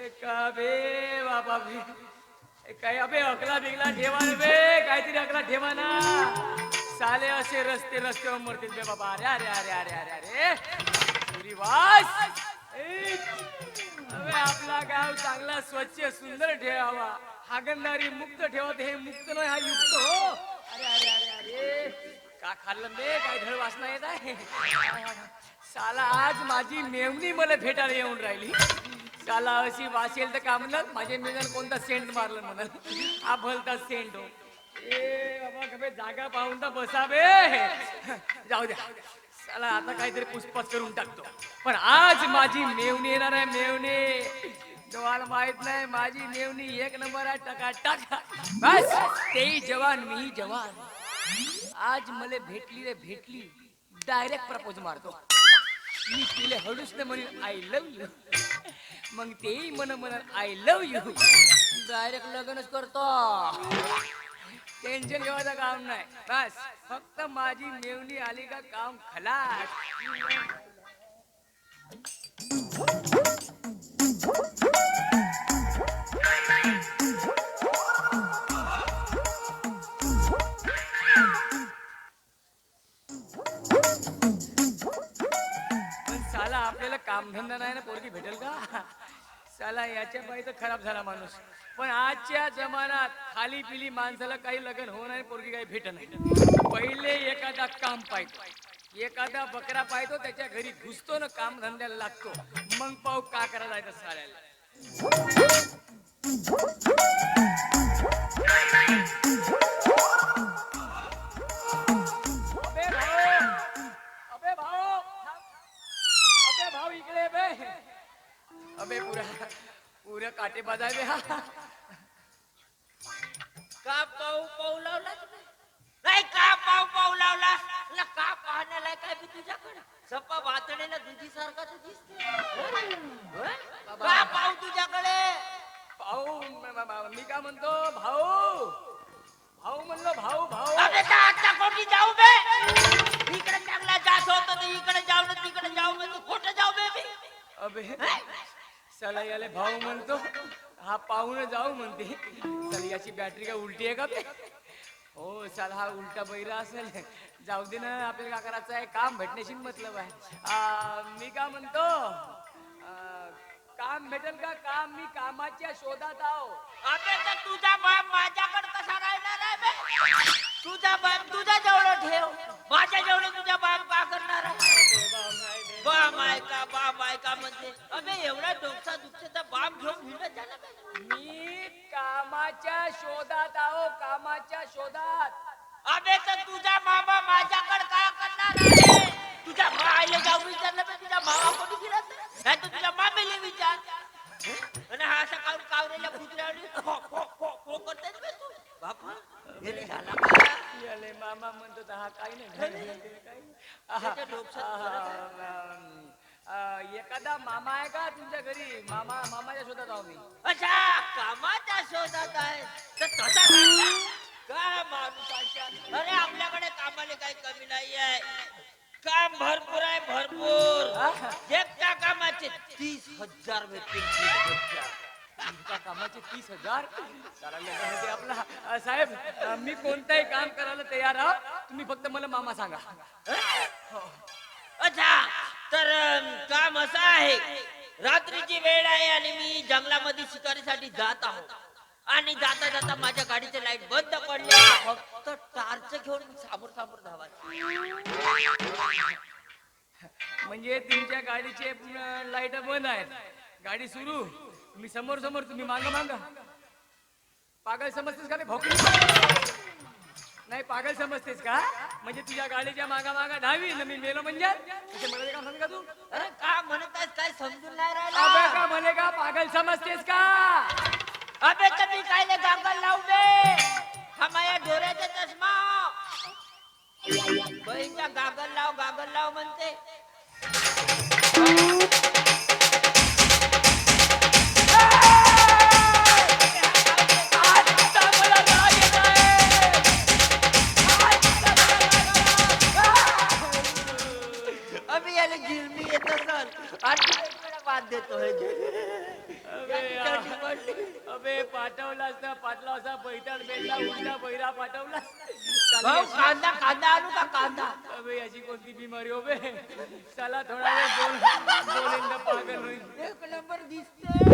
ते का बे बाबा बे? ए, काय अबे अकला बिगला ठेवा बे काहीतरी अकला ठेवा ना साले असे रस्ते रस्त्यावर मरतील बे बाबा. अरे अरे अरे अरे अरे अरे. पुरी वास. अबे आपला गाव चांगला स्वच्छ सुंदर ठेवावा. हागणदारी मुक्त ठेवत हे मुक्त नाही हा युक्त हो. अरे अरे अरे अरे. का खाल्लं बे? काय धड वासना येत आहे? साला आज माझी मेवणी मला भेटायला येऊन राहिली. त्याला अशी वासेल तर का म्हणलं? माझे मेजन कोणता सेंट मारलं म्हणत हा भलता सेंट हो. ए बाबा कबे जागा पाहून तर बसावे जाऊ द्या. चला आता काहीतरी पुष्पच करून टाकतो. पण आज माझी मेवणी येणार आहे मेवणी. तुम्हाला माहीत नाही माझी मेवणी एक नंबर आहे टका टाका बस तेही जवान मीही जवान. आज मला भेटली रे भेटली. डायरेक्ट प्रपोज मारतो. मी तिले हळूच नाही म्हणून आय लव्ह यू मग तेही म्हण म्हणत आय लव्ह यू डायरेक्ट लग्नच करतो. टेन्शन घेवायचं काम नाही. बस फक्त माझी मेवणी आली का काम खलास. आपल्याला कामधंदा नाही ना पोरगी भेटेल का? चला याच्या पायी तर खराब झाला माणूस. पण आजच्या जमान्यात खाली पिली माणसाला काही लग्न हो नाही पोरगी काही भेट नाही. पहिले एखादा काम पाहिजे एखादा बकरा पाहतो त्याच्या घरी घुसतो ना काम धंद्याला लागतो. मग पाहू का करा जायचं साड्याला पुरा काटे बाजाय बे हा. का पाऊ पाऊ लावला? नाही का पाऊ पाऊ लावला? ना का पाहण्याला काय बी तुझ्याकडे? सप्पा वातडेला दुधी सारखा तू दिसते? का पाऊ तुझ्याकडे? भाऊ म- म- म- मी का म्हणतो भाऊ. भाऊ म्हणलो भाऊ भाऊ. आता कोणी जाऊ बे. इकडे चांगला जास होतो इकडे जाऊ ना तिकडे जाऊ तू खोटं जाऊ बे मी अबे. चला याले भाऊ म्हणतो. हा पाहून जाऊ म्हणते. चल याची बॅटरी काय उलटी आहे का ते? हो चल हा उलटा बैरा असेल. जाऊ दे ना आपल्याला का करायचं आहे काम भेटण्याशी मतलब आहे. मी का म्हणतो? काम भेटेल का? काम मी कामाच्या शोधात आहो. अबे तर तुझा बाप माझ्याकडे कसा राहणार आहे बे? तुझा बाप तुझ्या जवळ ठेव. माझ्या जवळ तुझा बाप का करणार आहे? बा मायका बा मायका म्हणते अबे एवढा डोकसा दुखते तर बाप घेऊन भिडत झाला? बे. मी कामाच्या शोधात आहो कामाच्या शोधात. अबे तर तुझा मामा माझ्याकडे काय करणार आहे? तुझ्या आईला जाऊन विचारलं बे तुझ्या मामा कोणी गेला नाही? तर तुझ्या मामेला विचार. आणि हा असा काऊन कावरेल्या कुत्र्यावर खो खो खो खो करते बे तू? बापा घरी झाला का? याले मामा म्हणतो तर हा काही नाही. घरी नाही. म्हणते काही. त्याच्या डोक्यात आहा, आहा, एखादा मामा आहे का तुमच्या घरी? मामा मामाच्या शोधात आहो मी. अच्छा कामाच्या शोधात आहे? तर तसा का? माणूस अशा? अरे आपल्याकडे कामाला काही कमी नाही आहे काम भरपूर आहे भरपूर. एकट्या कामाचे तीस हजार भेटतील तीस हजार. तुमच्या कामाचे तीस हजार? आपला. अ, साहेब अ, मी कोणताही काम करायला तयार आहो. तुम्ही फक्त मला मामा सांगा. अच्छा. तर काम असं आहे. रात्रीची वेळ आहे आणि मी जंगलामध्ये शिकारीसाठी जात आहोत आणि जाता जाता माझ्या गाडीचे लाइट बंद पडले. फक्त टार्च घेऊन सामोर सामोर धावायचं म्हणजे तुमच्या गाडीचे लाइट बंद आहेत. गाडी सुरू. मी समोर समोर तुम्ही मांग मांग. पागल समजतेस का रे भोकली पागल समजतेस का? म्हणजे तुझ्या गाडीच्या मागा मागा धावी ना मी मेलो म्हणजे? मला का तू? अरे का म्हणत आहेस काय समजून नाही अबे राहिला का म्हणे का पागल समजतेस का? अबे तर मी कायले गागल लावू दे? हा माझ्या डोळ्याचा चष्मा. बहीणच्या गागल लाव गागल लाव म्हणते. पडली. अबे पाठवलास ना पाटला असा बैठक बेटला उलटा बैरा पाठवला भाऊ कांदा कांदा आणू का कांदा अबे याची कोणती बिमारी हो बे चला थोडा वेळ बोल पागल होईल एक नंबर दिसते